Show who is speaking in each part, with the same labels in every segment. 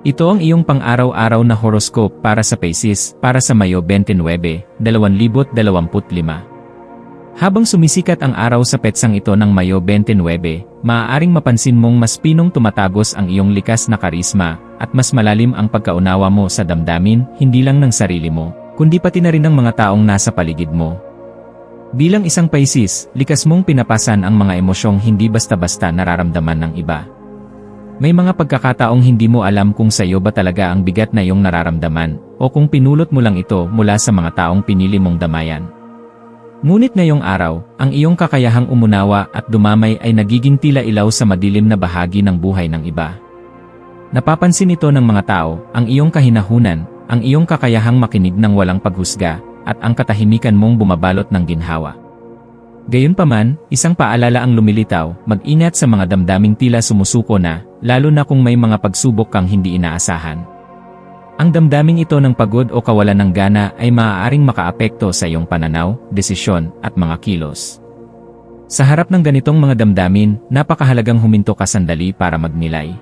Speaker 1: Ito ang iyong pang-araw-araw na horoscope para sa Pisces para sa Mayo 29, 2025. Habang sumisikat ang araw sa petsang ito ng Mayo 29, maaaring mapansin mong mas pinong tumatagos ang iyong likas na karisma at mas malalim ang pagkaunawa mo sa damdamin hindi lang ng sarili mo, kundi pati na rin ng mga taong nasa paligid mo. Bilang isang Pisces, likas mong pinapasan ang mga emosyong hindi basta-basta nararamdaman ng iba. May mga pagkakataong hindi mo alam kung sa iyo ba talaga ang bigat na iyong nararamdaman, o kung pinulot mo lang ito mula sa mga taong pinili mong damayan. Ngunit ngayong araw, ang iyong kakayahang umunawa at dumamay ay nagiging tila ilaw sa madilim na bahagi ng buhay ng iba. Napapansin ito ng mga tao, ang iyong kahinahunan, ang iyong kakayahang makinig ng walang paghusga, at ang katahimikan mong bumabalot ng ginhawa. Gayunpaman, isang paalala ang lumilitaw, mag-ingat sa mga damdaming tila sumusuko na, lalo na kung may mga pagsubok kang hindi inaasahan. Ang damdaming ito ng pagod o kawalan ng gana ay maaaring makaapekto sa iyong pananaw, desisyon, at mga kilos. Sa harap ng ganitong mga damdamin, napakahalagang huminto ka sandali para magnilay.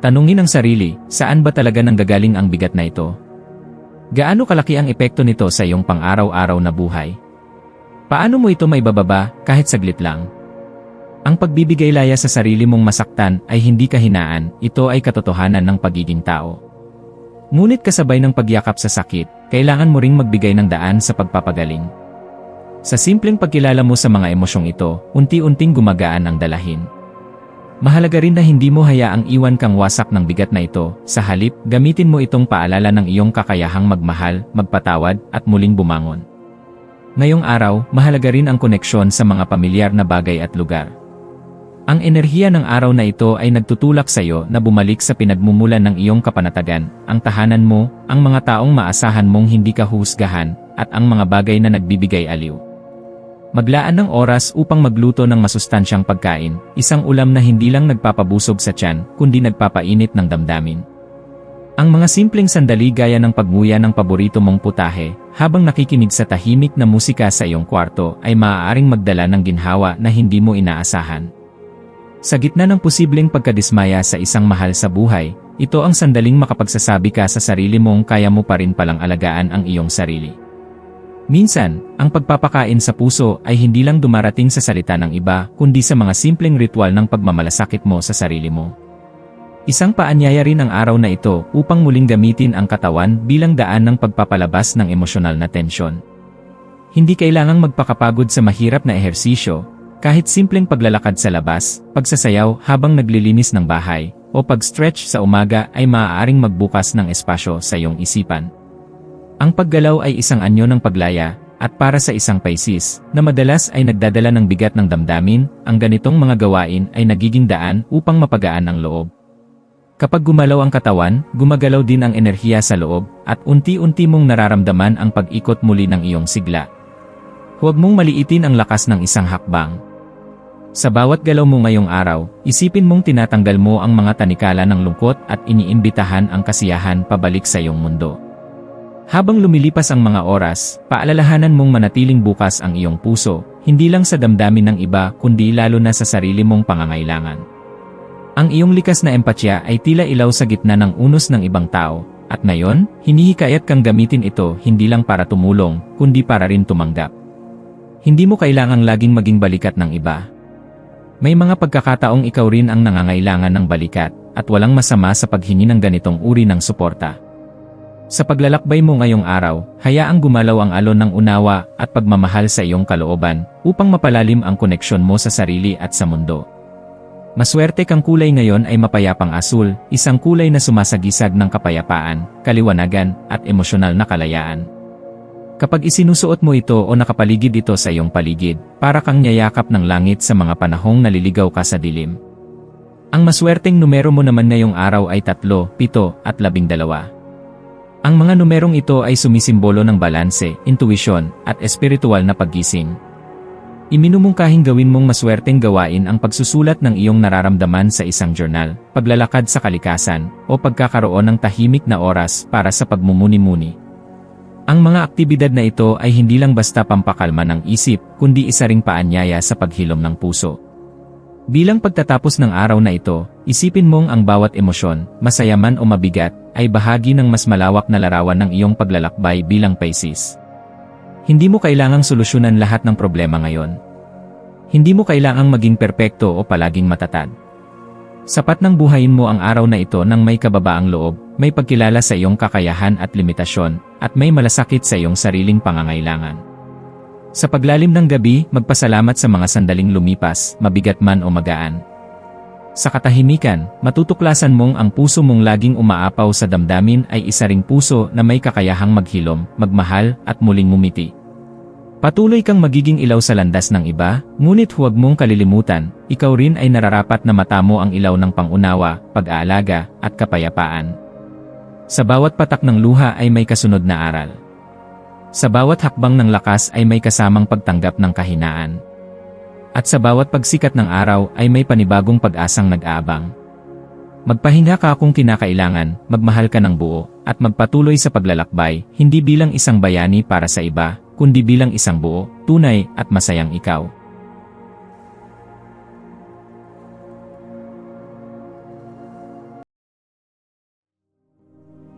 Speaker 1: Tanungin ang sarili, saan ba talaga nanggagaling ang bigat na ito? Gaano kalaki ang epekto nito sa iyong pang-araw-araw na buhay? Paano mo ito maibababa kahit saglit lang? Ang pagbibigay laya sa sarili mong masaktan ay hindi kahinaan, ito ay katotohanan ng pagiging tao. Ngunit kasabay ng pagyakap sa sakit, kailangan mo ring magbigay ng daan sa pagpapagaling. Sa simpleng pagkilala mo sa mga emosyong ito, unti-unting gumagaan ang dalahin. Mahalaga rin na hindi mo hayaang iwan kang wasak ng bigat na ito, sa halip, gamitin mo itong paalala ng iyong kakayahang magmahal, magpatawad, at muling bumangon. Ngayong araw, mahalaga rin ang koneksyon sa mga pamilyar na bagay at lugar. Ang enerhiya ng araw na ito ay nagtutulak sa iyo na bumalik sa pinagmumulan ng iyong kapanatagan, ang tahanan mo, ang mga taong maasahan mong hindi ka husgahan, at ang mga bagay na nagbibigay aliw. Maglaan ng oras upang magluto ng masustansyang pagkain, isang ulam na hindi lang nagpapabusog sa tiyan, kundi nagpapainit ng damdamin. Ang mga simpleng sandali gaya ng pagmuya ng paborito mong putahe, habang nakikinig sa tahimik na musika sa iyong kwarto ay maaaring magdala ng ginhawa na hindi mo inaasahan. Sa gitna ng posibleng pagkadismaya sa isang mahal sa buhay, ito ang sandaling makapagsasabi ka sa sarili mong kaya mo pa rin palang alagaan ang iyong sarili. Minsan, ang pagpapakain sa puso ay hindi lang dumarating sa salita ng iba kundi sa mga simpleng ritual ng pagmamalasakit mo sa sarili mo. Isang paanyaya rin ang araw na ito upang muling gamitin ang katawan bilang daan ng pagpapalabas ng emosyonal na tensyon. Hindi kailangang magpakapagod sa mahirap na ehersisyo, kahit simpleng paglalakad sa labas, pagsasayaw habang naglilinis ng bahay, o pag-stretch sa umaga ay maaaring magbukas ng espasyo sa iyong isipan. Ang paggalaw ay isang anyo ng paglaya, at para sa isang Pisces, na madalas ay nagdadala ng bigat ng damdamin, ang ganitong mga gawain ay nagiging daan upang mapagaan ang loob. Kapag gumalaw ang katawan, gumagalaw din ang enerhiya sa loob, at unti-unti mong nararamdaman ang pag-ikot muli ng iyong sigla. Huwag mong maliitin ang lakas ng isang hakbang. Sa bawat galaw mo ngayong araw, isipin mong tinatanggal mo ang mga tanikala ng lungkot at iniimbitahan ang kasiyahan pabalik sa iyong mundo. Habang lumilipas ang mga oras, paalalahanan mong manatiling bukas ang iyong puso, hindi lang sa damdamin ng iba kundi lalo na sa sarili mong pangangailangan. Ang iyong likas na empatya ay tila ilaw sa gitna ng unos ng ibang tao, at ngayon, hinihikayat kang gamitin ito hindi lang para tumulong, kundi para rin tumanggap. Hindi mo kailangang laging maging balikat ng iba. May mga pagkakataong ikaw rin ang nangangailangan ng balikat, at walang masama sa paghingi ng ganitong uri ng suporta. Sa paglalakbay mo ngayong araw, hayaang gumalaw ang alon ng unawa at pagmamahal sa iyong kalooban upang mapalalim ang koneksyon mo sa sarili at sa mundo. Maswerte kang kulay ngayon ay mapayapang asul, isang kulay na sumasagisag ng kapayapaan, kaliwanagan, at emosyonal na kalayaan. Kapag isinusuot mo ito o nakapaligid ito sa iyong paligid, para kang nyayakap ng langit sa mga panahong naliligaw ka sa dilim. Ang maswerteng numero mo naman ngayong araw ay 3, 7 at 12. Ang mga numerong ito ay sumisimbolo ng balanse, intuition, at espiritual na paggising. Iminumungkahing gawin mong maswerteng gawain ang pagsusulat ng iyong nararamdaman sa isang journal, paglalakad sa kalikasan, o pagkakaroon ng tahimik na oras para sa pagmumuni-muni. Ang mga aktibidad na ito ay hindi lang basta pampakalma ng isip, kundi isa ring paanyaya sa paghilom ng puso. Bilang pagtatapos ng araw na ito, isipin mong ang bawat emosyon, masaya man o mabigat, ay bahagi ng mas malawak na larawan ng iyong paglalakbay bilang Pisces. Hindi mo kailangang solusyonan lahat ng problema ngayon. Hindi mo kailangang maging perpekto o palaging matatag. Sapat nang buhayin mo ang araw na ito ng may kababaang loob, may pagkilala sa iyong kakayahan at limitasyon, at may malasakit sa iyong sariling pangangailangan. Sa paglalim ng gabi, magpasalamat sa mga sandaling lumipas, mabigat man o magaan. Sa katahimikan, matutuklasan mong ang puso mong laging umaapaw sa damdamin ay isa ring puso na may kakayahang maghilom, magmahal, at muling mumiti. Patuloy kang magiging ilaw sa landas ng iba, ngunit huwag mong kalilimutan, ikaw rin ay nararapat na matamo ang ilaw ng pangunawa, pag-aalaga, at kapayapaan. Sa bawat patak ng luha ay may kasunod na aral. Sa bawat hakbang ng lakas ay may kasamang pagtanggap ng kahinaan. At sa bawat pagsikat ng araw ay may panibagong pag-asang nag-aabang. Magpahinga ka kung kinakailangan, magmahal ka ng buo, at magpatuloy sa paglalakbay, hindi bilang isang bayani para sa iba, kundi bilang isang buo, tunay, at masayang ikaw.